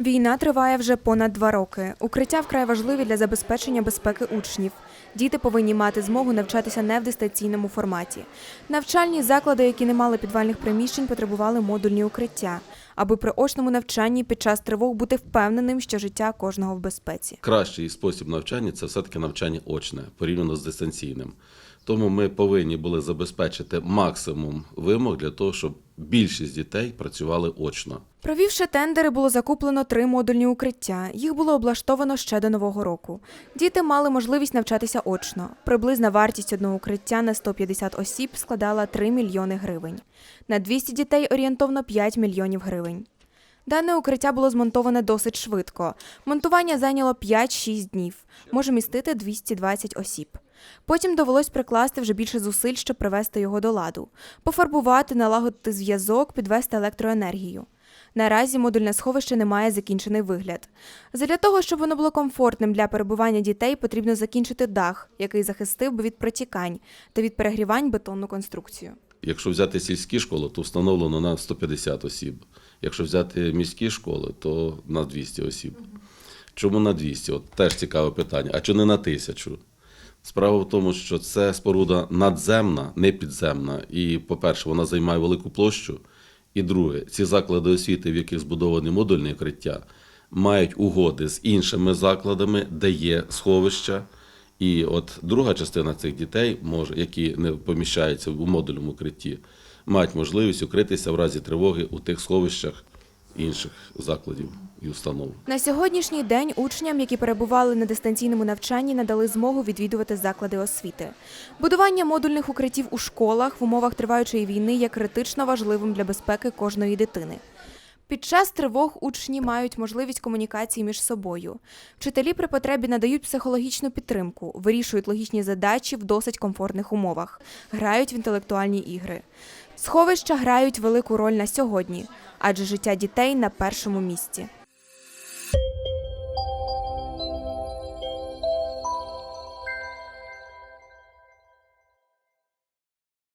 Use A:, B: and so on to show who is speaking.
A: Війна триває вже понад два роки. Укриття вкрай важливі для забезпечення безпеки учнів. Діти повинні мати змогу навчатися не в дистанційному форматі. Навчальні заклади, які не мали підвальних приміщень, потребували модульні укриття, аби при очному навчанні під час тривог бути впевненим, що життя кожного в безпеці.
B: Кращий спосіб навчання це все-таки навчання очне, порівняно з дистанційним. Тому ми повинні були забезпечити максимум вимог для того, щоб більшість дітей працювали очно.
A: Провівши тендери, було закуплено три модульні укриття. Їх було облаштовано ще до нового року. Діти мали можливість навчатися очно. Приблизна вартість одного укриття на 150 осіб складала 3 мільйони гривень. На 200 дітей орієнтовно 5 мільйонів гривень. Дане укриття було змонтоване досить швидко. Монтування зайняло 5-6 днів, може містити 220 осіб. Потім довелось прикласти вже більше зусиль, щоб привести його до ладу, пофарбувати, налагодити зв'язок, підвести електроенергію. Наразі модульне сховище не має закінчений вигляд. Задля того, щоб воно було комфортним для перебування дітей, потрібно закінчити дах, який захистив би від протікань та від перегрівань бетонну конструкцію.
B: Якщо взяти сільські школи, то встановлено на 150 осіб. Якщо взяти міські школи, то на 200 осіб. Чому на 200? От теж цікаве питання. А чому не на тисячу? Справа в тому, що це споруда надземна, не підземна. І, по-перше, вона займає велику площу. І друге, ці заклади освіти, в яких збудовані модульні укриття, мають угоди з іншими закладами, де є сховища. І от друга частина цих дітей, може, які не поміщаються у модульному укритті, мають можливість укритися в разі тривоги у тих сховищах інших закладів і установ.
A: На сьогоднішній день учням, які перебували на дистанційному навчанні, надали змогу відвідувати заклади освіти. Будування модульних укриттів у школах в умовах триваючої війни є критично важливим для безпеки кожної дитини. Під час тривог учні мають можливість комунікації між собою. Вчителі при потребі надають психологічну підтримку, вирішують логічні задачі в досить комфортних умовах, грають в інтелектуальні ігри. Сховища грають велику роль на сьогодні, адже життя дітей на першому місці.